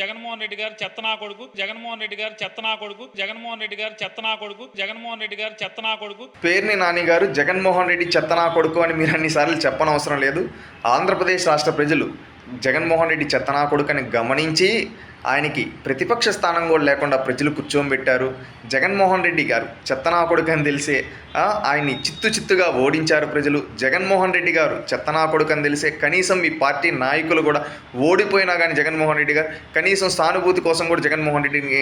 జగన్మోహన్ రెడ్డి గారు చెత్తనా కొడుకు జగన్మోహన్ రెడ్డి గారు చెత్తనా కొడుకు జగన్మోహన్ రెడ్డి గారు చెత్తనా కొడుకు జగన్మోహన్ రెడ్డి గారు చెత్తనా కొడుకు. పేర్ని నాని గారు జగన్మోహన్ రెడ్డి చెత్తనా కొడుకు అని మీరు అన్నిసార్లు చెప్పనవసరం లేదు. ఆంధ్రప్రదేశ్ రాష్ట్ర ప్రజలు జగన్మోహన్ రెడ్డి చెత్తనా కొడుకు అని గమనించి ఆయనకి ప్రతిపక్ష స్థానం కూడా లేకుండా ప్రజలు కూర్చోబెట్టారు. జగన్మోహన్ రెడ్డి గారు చెత్తనా కొడుకు అని తెలిసే ఆయన్ని చిత్తు చిత్తుగా ఓడించారు ప్రజలు. జగన్మోహన్ రెడ్డి గారు చెత్తనా కొడుకు అని తెలిసే కనీసం మీ పార్టీ నాయకులు కూడా ఓడిపోయినా కానీ జగన్మోహన్ రెడ్డి గారు కనీసం సానుభూతి కోసం కూడా జగన్మోహన్ రెడ్డిని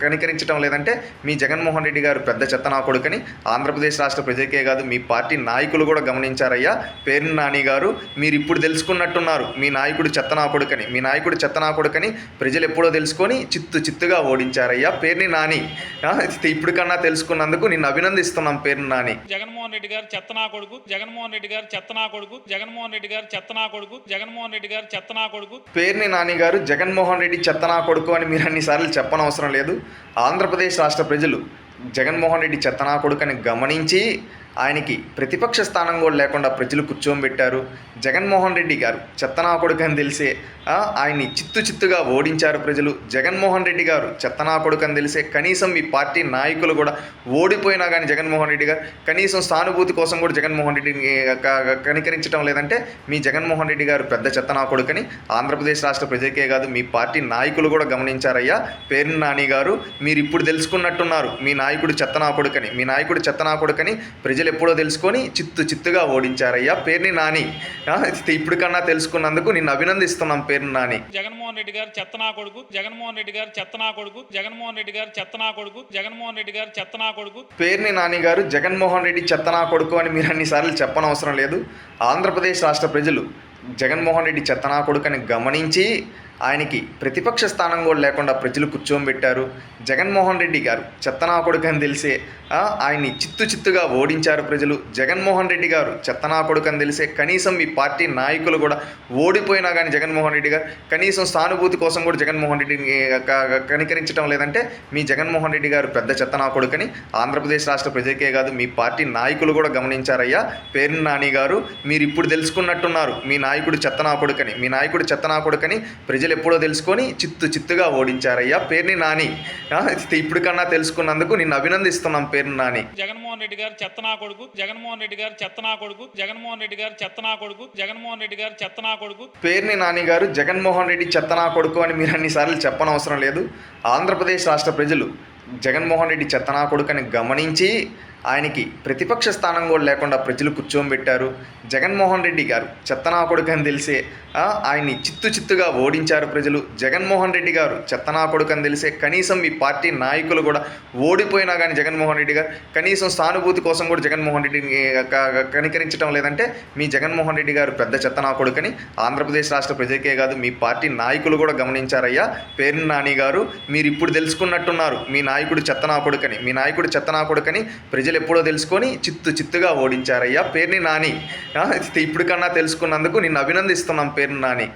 కనికరించడం లేదంటే మీ జగన్మోహన్ రెడ్డి గారు పెద్ద చెత్తనా కొడుకని ఆంధ్రప్రదేశ్ రాష్ట్ర ప్రజలకే కాదు మీ పార్టీ నాయకులు కూడా గమనించారయ్యా. పేరు నాని గారు మీరు ఇప్పుడు తెలుసుకున్నట్టున్నారు మీ నాయకుడు చెత్తనా కొడుకని మీ నాయకుడు చెత్తనా కొడుకని ప్రజలు ఎప్పుడో తెలుసుకొని చిత్తు చిత్తుగా ఓడించారయ్యా. పేరుని నాని. ఇప్పుడు కన్నా తెలుసుకున్నందుకు నిన్ను అభినందిస్తున్నాం పేరు నాని. జగన్మోహన్ రెడ్డి గారు చెత్తనా కొడుకు. జగన్మోహన్ రెడ్డి గారు చెత్తనా కొడుకు. జగన్మోహన్ రెడ్డి గారు చెత్తనా కొడుకు. జగన్మోహన్ రెడ్డి గారు చెత్తనా కొడుకు. పేర్ని నాని గారు జగన్మోహన్ రెడ్డి చెత్తనా కొడుకు అని మీరు అన్నిసార్లు చెప్పనవసరం లేదు. ఆంధ్రప్రదేశ్ రాష్ట్ర ప్రజలు జగన్మోహన్ రెడ్డి చెత్తనా కొడుకు అని గమనించి ఆయనకి ప్రతిపక్ష స్థానం కూడా లేకుండా ప్రజలు కూర్చోబెట్టారు. జగన్మోహన్ రెడ్డి గారు చెత్తనాకొడుకు అని తెలిసే ఆయన్ని చిత్తు చిత్తుగా ఓడించారు ప్రజలు. జగన్మోహన్ రెడ్డి గారు చెత్తనాకొడుకు అని తెలిసే కనీసం మీ పార్టీ నాయకులు కూడా ఓడిపోయినా కానీ జగన్మోహన్ రెడ్డి గారు కనీసం సానుభూతి కోసం కూడా జగన్మోహన్ రెడ్డిని కనికరించడం లేదంటే మీ జగన్మోహన్ రెడ్డి గారు పెద్ద చెత్తనా కొడుకని ఆంధ్రప్రదేశ్ రాష్ట్ర ప్రజలకే కాదు మీ పార్టీ నాయకులు కూడా గమనించారయ్యా. పేరు నాని గారు మీరు ఇప్పుడు తెలుసుకున్నట్టున్నారు మీ నాయకుడు చెత్తనా కొడుకని మీ నాయకుడు చెత్తనా కొడుకని ప్రజలు ఎప్పుడో తెలుసుకొని చిత్తు చిత్తుగా ఓడించారయ్యా. పేరుని నాని. ఇప్పుడు కన్నా తెలుసుకున్నందుకు నిన్ను అభినందిస్తున్నాం పేరు నాని. జగన్మోహన్ రెడ్డి గారు చెత్తనా కొడుకు. జగన్మోహన్ రెడ్డి గారు చెత్తనా కొడుకు. జగన్మోహన్ రెడ్డి గారు చెత్తనా కొడుకు. జగన్మోహన్ రెడ్డి గారు చెత్తనా కొడుకు. పేర్ని నాని గారు జగన్మోహన్ రెడ్డి చెత్తనా కొడుకు అని మీరు అన్నిసార్లు చెప్పనవసరం లేదు. ఆంధ్రప్రదేశ్ రాష్ట్ర ప్రజలు జగన్మోహన్ రెడ్డి చెత్తనా కొడుకు అని గమనించి ఆయనకి ప్రతిపక్ష స్థానం కూడా లేకుండా ప్రజలు కూర్చోబెట్టారు జగన్మోహన్ రెడ్డి గారు చెత్తనాకొడుకు అని తెలిసే ఆయన్ని చిత్తు చిత్తుగా ఓడించారు ప్రజలు. జగన్మోహన్ రెడ్డి గారు చెత్తనా కొడుకు అని తెలిసే కనీసం మీ పార్టీ నాయకులు కూడా ఓడిపోయినా కానీ జగన్మోహన్ రెడ్డి గారు కనీసం సానుభూతి కోసం కూడా జగన్మోహన్ రెడ్డిని కనికరించడం లేదంటే మీ జగన్మోహన్ రెడ్డి గారు పెద్ద చెత్తనా కొడుకని ఆంధ్రప్రదేశ్ రాష్ట్ర ప్రజలకే కాదు మీ పార్టీ నాయకులు కూడా గమనించారయ్యా. పేరు నాని గారు మీరు ఇప్పుడు తెలుసుకున్నట్టున్నారు మీ నాయకుడు చెత్తనాకొడుకని మీ నాయకుడు చెత్తనాకొడుకని కొడుకని ప్రజలు ఎప్పుడో తెలుసుకొని చిత్తు చిత్తుగా ఓడించారయ్యా. పేరుని నాని. ఇప్పుడు కన్నా తెలుసుకున్నందుకు నిన్ను అభినందిస్తున్నాం పేరు నాని. జగన్మోహన్ రెడ్డి గారు చెత్తనా కొడుకు జగన్మోహన్ రెడ్డి గారు చెత్తనా కొడుకు జగన్మోహన్ రెడ్డి గారు చెత్తనా కొడుకు జగన్మోహన్ రెడ్డి గారు చెత్తనా కొడుకు. పేర్ని నాని గారు జగన్మోహన్ రెడ్డి చెత్తనా కొడుకు అని మీరు అన్నిసార్లు చెప్పనవసరం లేదు. ఆంధ్రప్రదేశ్ రాష్ట్ర ప్రజలు జగన్మోహన్ రెడ్డి చెత్తనా కొడుకు అని గమనించి ఆయనకి ప్రతిపక్ష స్థానం కూడా లేకుండా ప్రజలు కూర్చోబెట్టారు. జగన్మోహన్ రెడ్డి గారు చెత్తనాకొడుకు అని తెలిసే ఆయన్ని చిత్తు చిత్తుగా ఓడించారు ప్రజలు. జగన్మోహన్ రెడ్డి గారు చెత్తనాకొడుకు అని తెలిసే కనీసం మీ పార్టీ నాయకులు కూడా ఓడిపోయినా కానీ జగన్మోహన్ రెడ్డి గారు కనీసం సానుభూతి కోసం కూడా జగన్మోహన్ రెడ్డిని కనికరించడం లేదంటే మీ జగన్మోహన్ రెడ్డి గారు పెద్ద చెత్తనాకొడుకని ఆంధ్రప్రదేశ్ రాష్ట్ర ప్రజలకే కాదు మీ పార్టీ నాయకులు కూడా గమనించారయ్యా. పేరు నాని గారు మీరు ఇప్పుడు తెలుసుకున్నట్టున్నారు మీ నాయకుడు చెత్తనాకొడుకని మీ నాయకుడు చెత్తనాకొడుకని కొడుకని ప్రజలు ఎప్పుడో తెలుసుకొని చిత్తు చిత్తుగా ఓడించారయ్యా. పేరుని నాని. ఇప్పుడు కన్నా తెలుసుకున్నందుకు నిన్ను అభినందిస్తున్నాం పేరుని నాని.